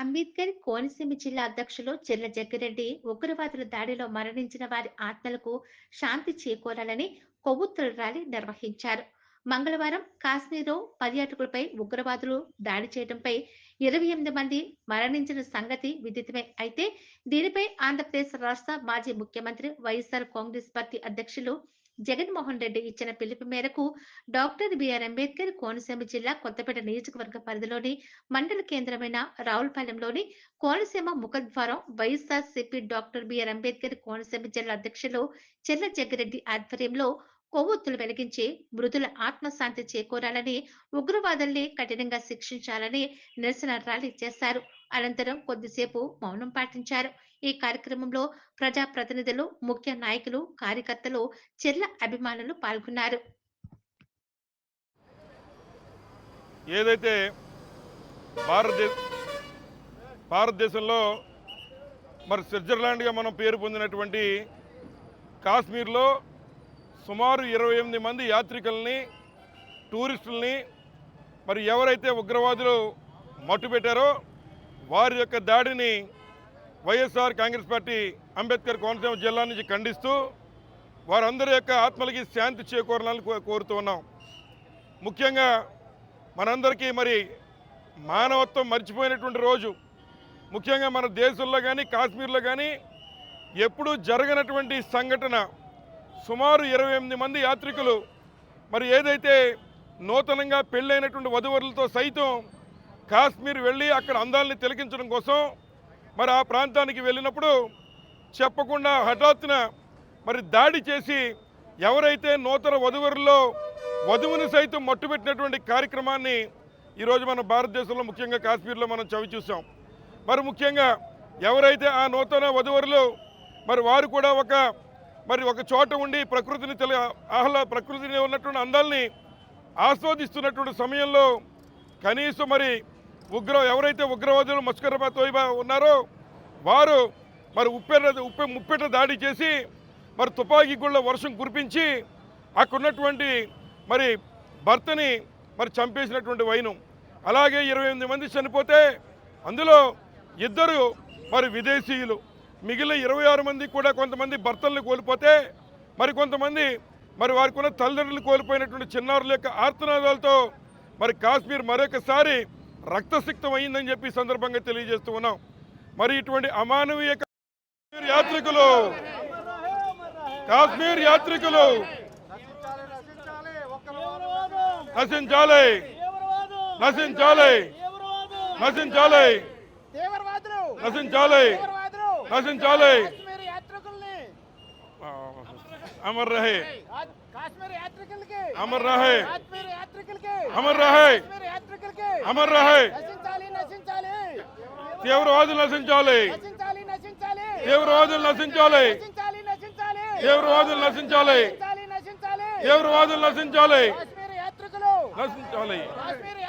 అంబేద్కర్ కోనసీమ జిల్లా అధ్యక్షులు చెర్ల జగ్గిరెడ్డి ఉగ్రవాదుల దాడిలో మరణించిన వారి ఆత్మలకు శాంతి చేకూరాలని కొవ్వొత్తుల ర్యాలీ నిర్వహించారు. మంగళవారం కాశ్మీర్లో పర్యాటకులపై ఉగ్రవాదులు దాడి చేయడంపై ఇరవై ఎనిమిది మంది మరణించిన సంగతి విదితమే. అయితే దీనిపై ఆంధ్రప్రదేశ్ రాష్ట్ర మాజీ ముఖ్యమంత్రి వైఎస్ఆర్ కాంగ్రెస్ పార్టీ అధ్యక్షులు జగన్మోహన్ రెడ్డి ఇచ్చిన పిలుపు మేరకు డాక్టర్ బిఆర్ అంబేద్కర్ కోనసీమ జిల్లా కొత్తపేట నియోజకవర్గ పరిధిలోని మండల కేంద్రమైన రావులపాలెంలోని కోనసీమ ముఖద్వారం YSR CP doctor BR Ambedkar Konaseema జిల్లా అధ్యక్షులు చెర్ల జగ్గిరెడ్డి ఆధ్వర్యంలో కొవ్వొత్తులు వెలిగించి మృదుల ఆత్మశాంతి చేకూరాలని ఉగ్రవాదుల్ని కఠినంగా శిక్షించాలని నిరసన ర్యాలీ చేశారు. అనంతరం కొద్దిసేపు మౌనం పాటించారు. ఈ కార్యక్రమంలో ప్రజా ప్రతినిధులు ముఖ్య నాయకులు కార్యకర్తలు చెర్ల అభిమానులు పాల్గొన్నారు. ఏదైతే భారతదేశ భారతదేశంలో మరి స్విట్జర్లాండ్గా మనం పేరు పొందినటువంటి కాశ్మీర్లో సుమారు ఇరవై ఎనిమిది మంది యాత్రికుల్ని టూరిస్టుల్ని మరి ఎవరైతే ఉగ్రవాదులు మట్టుపెట్టారో వారి యొక్క దాడిని వైఎస్ఆర్ కాంగ్రెస్ పార్టీ అంబేద్కర్ కోనసీమ జిల్లా నుంచి ఖండిస్తూ వారందరి యొక్క ఆత్మలకి శాంతి చేకూరాలని కో- కోరుతూ ఉన్నాం. ముఖ్యంగా మనందరికీ మరి మానవత్వం మర్చిపోయినటువంటి రోజు. ముఖ్యంగా మన దేశంలో కానీ కాశ్మీర్లో కానీ ఎప్పుడూ జరగనటువంటి సంఘటన సుమారు ఇరవై ఎనిమిది మంది యాత్రికులు మరి ఏదైతే నూతనంగా పెళ్ళైనటువంటి వధువరులతో సైతం కాశ్మీర్ వెళ్ళి అక్కడ అందాలని తిలకించడం కోసం మరి ఆ ప్రాంతానికి వెళ్ళినప్పుడు చెప్పకుండా హఠాత్తున మరి దాడి చేసి ఎవరైతే నూతన వధువరుల్లో వధువుని సైతం మట్టుపెట్టినటువంటి కార్యక్రమాన్ని ఈరోజు మన భారతదేశంలో ముఖ్యంగా కాశ్మీర్లో మనం చవి చూసాం. మరి ముఖ్యంగా ఎవరైతే ఆ నూతన వధువరులు మరి వారు కూడా ఒక మరి ఒక చోట ఉండి ప్రకృతిని తెల ఆహ్లా ప్రకృతిని ఉన్నటువంటి అందాల్ని ఆస్వాదిస్తున్నటువంటి సమయంలో కనీసం మరి ఉగ్ర ఎవరైతే ఉగ్రవాదులు మస్కరాబాద్ తోయిబా ఉన్నారో వారు మరి ఉప్పెట ఉప్పె ముప్పెట దాడి చేసి మరి తుపాకీ గుళ్ళ వర్షం కురిపించి అక్కడున్నటువంటి మరి భర్తని మరి చంపేసినటువంటి వైనం. అలాగే ఇరవై ఎనిమిది మంది చనిపోతే అందులో ఇద్దరు మరి విదేశీయులు. మిగిలిన ఇరవై ఆరు మంది కూడా కొంతమంది భర్తల్ని కోల్పోతే మరి కొంతమంది మరి వారికి ఉన్న తల్లిదండ్రులు కోల్పోయినటువంటి చిన్నారుల యొక్క ఆర్తనాదాలతో మరి కాశ్మీర్ మరొకసారి రక్తసిక్తం అయిందని చెప్పి సందర్భంగా తెలియజేస్తూ ఉన్నాం. మరి ఇటువంటి అమానవీయ కాశ్మీర్ యాత్రికులు కాశ్మీర్ యాత్రికులు నశించాలి నశించాలి నశించాలి తీవ్రవాదులు నశించాలి నశించాలి కాశ్మీర్ యాత్రికుల్ని అమర్ రహే కా- కాశ్మీర్ యాత్రికులకి అమర్ రహే కాశ్మీర్ యాత్రికులకి అమర్ రహే కాశ్మీర్ యాత్రికులకి అమర్ రహే నశించాలి నశించాలి తీవ్రవాదులు నశించాలి నశించాలి నశించాలి తీవ్రవాదులు నశించాలి నశించాలి నశించాలి తీవ్రవాదులు నశించాలి నశించాలి నశించాలి తీవ్రవాదులు నశించాలి కాశ్మీర్ యాత్రికులు నశించాలి కాశ్మీర్